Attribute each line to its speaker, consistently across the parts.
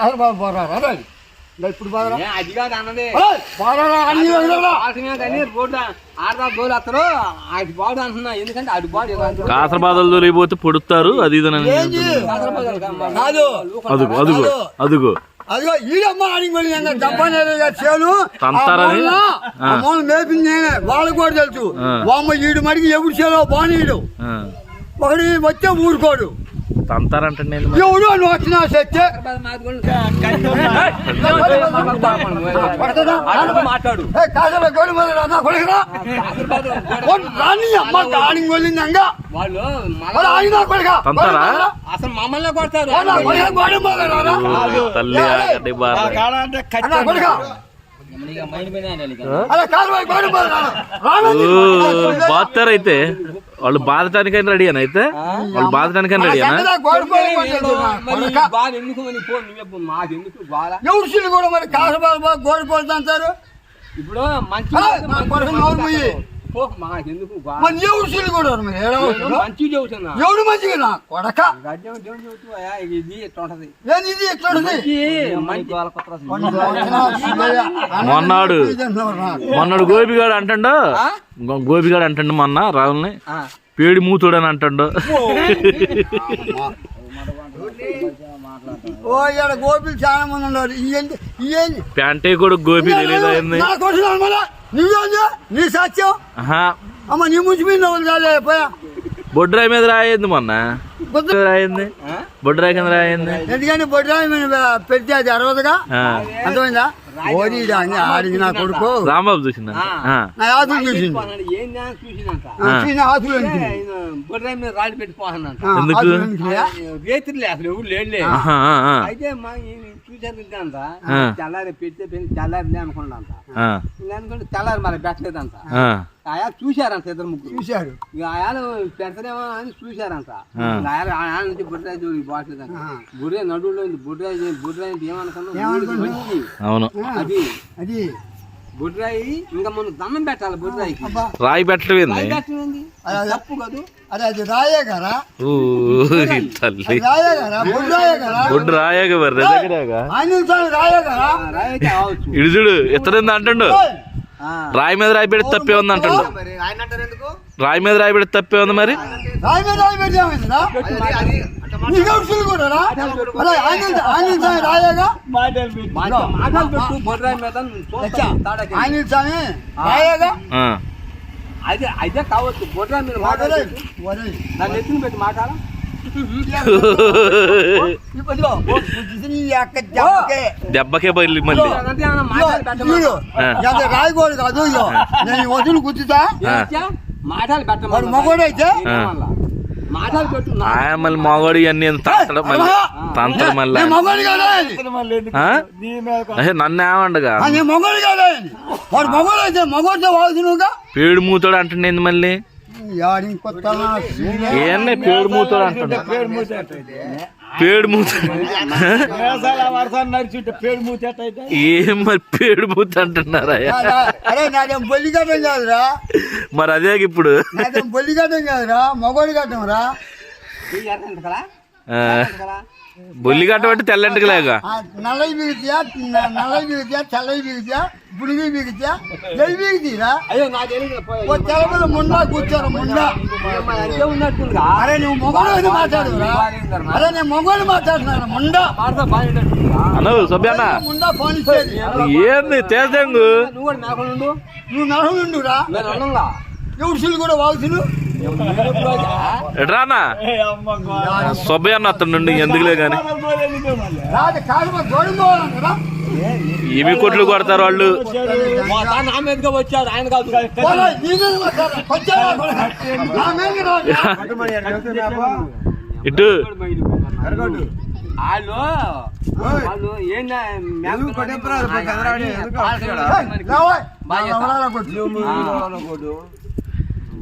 Speaker 1: అసలు బాబు రా ఇప్పుడు బాగా
Speaker 2: అది కాదు అన్నది. వస్తారు అది బాడు అంటున్నా. ఎందుకంటే అది బాడు
Speaker 3: కాసర బాధలు తొలిగిపోతే పొడుస్తారు అది ఇది అని
Speaker 1: ఏంది? కాదు
Speaker 3: అదుగు అదుగు అదుగు.
Speaker 1: అదిగో ఈడమ్మ చేను మేపింది నేనే. వాళ్ళకి కూడా తెలుసు.
Speaker 3: ఆ.
Speaker 1: వామ్మ ఈడు మడికి ఎప్పుడు చేలో బానీడు. ఒకటి వచ్చే ఊరుకోడు.
Speaker 3: మరి?
Speaker 1: ఎవడు సత్తే
Speaker 2: మాట్లాడు.
Speaker 1: రాని అమ్మ ఆడికి వెళ్ళింది అంగా
Speaker 2: వాళ్ళు
Speaker 1: ఆయన కొడుకా.
Speaker 3: తంతారా?
Speaker 2: అసలు మమ్మల్ని కొడతారు.
Speaker 3: తల్లి ఆగటి బాధ
Speaker 1: అన్నా, కొడుకా. అలా కాదు పోయి, గోడు మీద రా. రానని.
Speaker 3: బాతారైతే వాళ్ళు బాధటానికైనా రెడీ అని అయితే వాళ్ళు బాధటానికైనా రెడీ అనా
Speaker 1: ఎవరు కూడా మరి కాసబాబు గోడు పోతుంది అంటారు?
Speaker 2: ఇప్పుడు మంచి
Speaker 1: ఆ, నా కొడుకు నోరు మూయి.
Speaker 2: పో మాకు ఎందుకు బాధ
Speaker 1: మరి ఎవరు సిల్లు కూడా?
Speaker 2: మంచి చెబుతున్నా
Speaker 1: ఎవడు మంచిగా నా కొడక?
Speaker 2: దేవుడు
Speaker 3: మొన్నాడు. మొన్నడు గోపిగాడు అంటాడు. గోపిగాడు అంటాడు మొన్న రాహుల్ని. పేడి మూతుడు అని అంటాడు.
Speaker 1: ఓ. గోపిలు చాలా మంది ఉన్నారు.
Speaker 3: ప్యాంటే కూడా గోపి తెలియదు
Speaker 1: నువ్వేంది నీ సత్యం?
Speaker 3: ఆహా.
Speaker 1: అమ్మ నీ ముంచి మీద చాలే పోయా.
Speaker 3: బొడ్రాయి మీద రాయింది మొన్న. రాయింది. బొడ్రాయి కింద రాయింది.
Speaker 1: ఎందుకంటే బొడ్రాయి మీద పెడితే అది అరవదుగా. అర్థమైందా? ఓడి ఆడికి నా కొడుకు.
Speaker 3: రాంబాబు చూసింది
Speaker 1: నా ఆతులు చూసింది. చూసిన ఆతులు?
Speaker 2: బొడ్రాయి మీద రాళ్ళు
Speaker 3: ఎందుకు?
Speaker 2: రేతిలే అసలు ఎవరు లేడులే అయితే మా చూశారు అంత. తెల్లారి పెడితే తెల్లారి అనుకున్నాంత అనుకుంటే తెల్లారి మరి పెట్టలేదంట. ఆయా చూశారంట ఇద్దరు ముగ్గురు.
Speaker 1: చూశారు.
Speaker 2: ఇక ఆయాలు పెడతారేమో అని చూశారంట. ఆయాలు ఆయాల నుంచి బుడ్రాయి జోలికి బాగలేదంట
Speaker 1: ఆ.
Speaker 2: బుర్రే నడువులో ఉంది. బుడ్రాయి బుడ్రాయి ఏమనుకున్నా
Speaker 3: అవును.
Speaker 2: అది.
Speaker 1: అది.
Speaker 2: బుడ్రాయి ఇంకా మనం దండం పెట్టాలి బుడ్రాయికి
Speaker 1: అబ్బా.
Speaker 3: రాయి పెట్టలేదు
Speaker 2: తప్పు కాదు
Speaker 1: అదే అది రాయే కదా?
Speaker 3: తల్లి.
Speaker 1: రాయే కదా? బొడ్డు రాయే కదా? సార్ రాయే కదా?
Speaker 2: రాయి
Speaker 3: ఇడు చూడు ఎత్తడింది అంటాడు. రాయి మీద రాయి పెడితే తప్పే ఉంది అంటాడు.
Speaker 2: మరి ఆయన అంటారు ఎందుకు?
Speaker 3: రాయి మీద రాయి పెడితే తప్పే ఉంది మరి.
Speaker 1: రాయి మీద రాయి రాయేగా.
Speaker 2: అదే అదే కావచ్చు. బుడ్రాయి మీద మాటలు
Speaker 1: ఒరేయ్,
Speaker 2: పెట్టు.
Speaker 1: ఒరేయ్.
Speaker 2: నన్ను ఎత్తుని పెట్టి మాట్లాడ.
Speaker 1: దెబ్బకే.
Speaker 3: బయలు మళ్ళీ.
Speaker 1: రాయకూడదు కాదు. నేను వదులు గుర్తుతా?
Speaker 2: మాటలు
Speaker 1: మగోడైతే?
Speaker 2: పెట్టు
Speaker 3: మళ్ళీ మగవాడు ఇవన్నీ తంతడం మళ్ళీ. తంతడం మళ్ళీ.
Speaker 1: మగోడు
Speaker 3: నన్ను ఏమండగా?
Speaker 1: మగోడు కాదా మగోడు అయితే మగోడితో వాడుతున్నావుగా
Speaker 3: పేడు మూతోడు అంటుండేంది మళ్ళీ.
Speaker 1: యాడు ఇంకొత్త నా సీనే.
Speaker 3: ఏంది పేడు మూతోడు అంటుండ పేడు మూత ఏం మరి పేడు మూత అంటున్నారా?
Speaker 1: నా- అరే నాదేం బొల్లి గడ్డం కాదురా
Speaker 3: మరి అదే ఇప్పుడు.
Speaker 1: నాదేం బొల్లి గడ్డం కాదురా మగోడి గడ్డం రా
Speaker 3: బొల్లి కట్టబట్టి తెల్లంటికిలాగా
Speaker 1: నల్లవి బిగితేయా నల్లవి బిగితేయా తెల్లవి బిగితేయా బుడిగి బిగితేయా జై బిగితీరా
Speaker 2: అయ్యో నా తెలియదు పోయి.
Speaker 1: ఓ తెలబల ముండా కూర్చోరు ముండా. అరే నువ్వు మొగోడు అయితే మాట్లాడురా అరే నేను మొగోడు మాట్లాడుతున్నాను ముండా.
Speaker 3: అను సభ్యన్న.
Speaker 1: ముండా ఫోన్ ఇచ్చేది.
Speaker 3: ఏంది తేజంగు?
Speaker 2: నువ్వు కూడా ఉండు
Speaker 1: నువ్వు నడువుండురా
Speaker 2: నేను అన్నంగా
Speaker 1: ఎవరు వాగుతును
Speaker 3: ఎట్రానా సభ్యన్న అతను నుండి ఎందుకులే
Speaker 1: పోవాలంటారా
Speaker 3: ఏమి కొట్లు కొడతారు వాళ్ళు. ఇటు.
Speaker 2: వాళ్ళు ఏందా
Speaker 1: కొట్టు.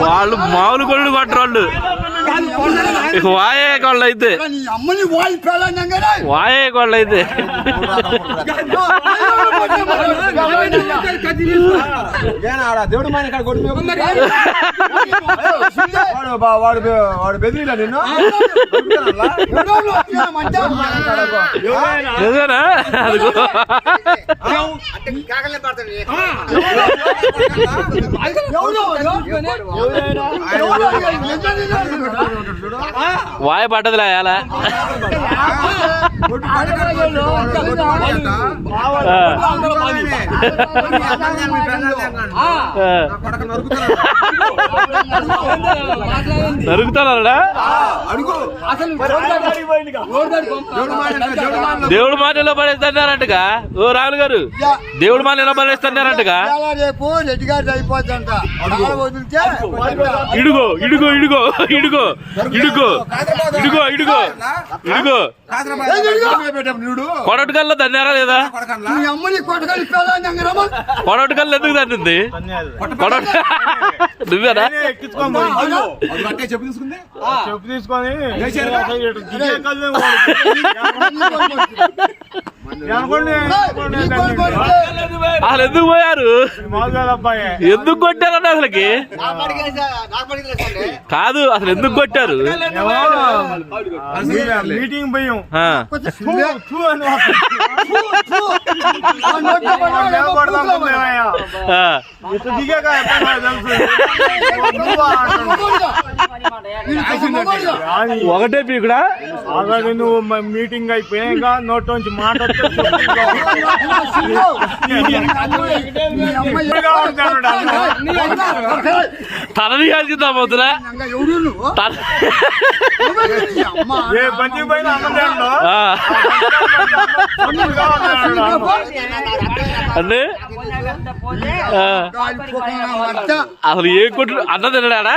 Speaker 1: వాళ్ళు
Speaker 3: మామూలు కొళ్ళు కొట్టరాళ్ళు వాయే కొళ్ళు అయితే
Speaker 1: వాయే
Speaker 3: కొళ్ళు అయితే
Speaker 2: దేవుడు మన
Speaker 3: வாய பாட்டதுல ஏழை నరుగుతాడా దేవుడు మాటలో పడేస్తున్నారంటగా? ఓ రాములు గారు దేవుడు మాటలో పడేస్తున్నారంటగా?
Speaker 1: రేపు రెడ్డి గారి వదిలితే
Speaker 3: ఇడుగో ఇడుగో ఇడుగో ఇడుగో ఇడుగో ఇడుగో ఇడుగో ఇడుగో. కొడట్గల్లో తన్నారా లేదా? కొడటగల్ ఎందుకు తన్నింది? నువ్వేనా?
Speaker 2: చెప్పు
Speaker 4: తీసుకొని
Speaker 3: ఎందుకు పోయారు ఎందుకు కొట్టారండి అసలుకి? కాదు అసలు ఎందుకు కొట్టారు
Speaker 4: మీటింగ్ పోయాం.
Speaker 3: ఒకటే పీకుడా
Speaker 4: అలాగే నువ్వు మీటింగ్ అయిపోయాక నోట్లోంచి మాట్లాడుతూ
Speaker 3: తనని కాసుకుందా పోతున్నా
Speaker 1: అన్నీ
Speaker 3: అసలు ఏ కొట్టు అన్న తిన్నాడా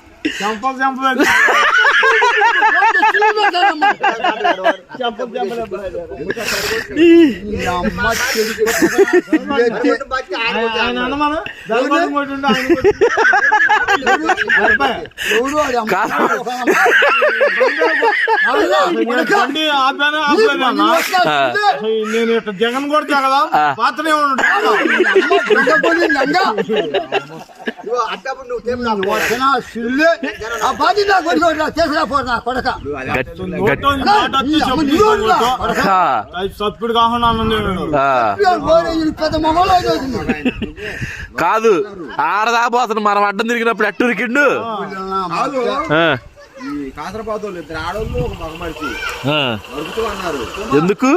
Speaker 3: செம்பல்
Speaker 4: செம்பல்
Speaker 1: నేను
Speaker 4: ఇట్లా జగన్ కూడా
Speaker 3: జగదా
Speaker 4: పాత్రనే
Speaker 1: ఉంటాను అట్టప్పుడు కాదు ఆరదా నా కొడుకు.
Speaker 3: మనం అడ్డం తిరిగినప్పుడు ఎట్టురికిండు
Speaker 2: కాసరపాదోళ్ళు ఇద్దరు ఒక మగ
Speaker 1: ఎందుకు?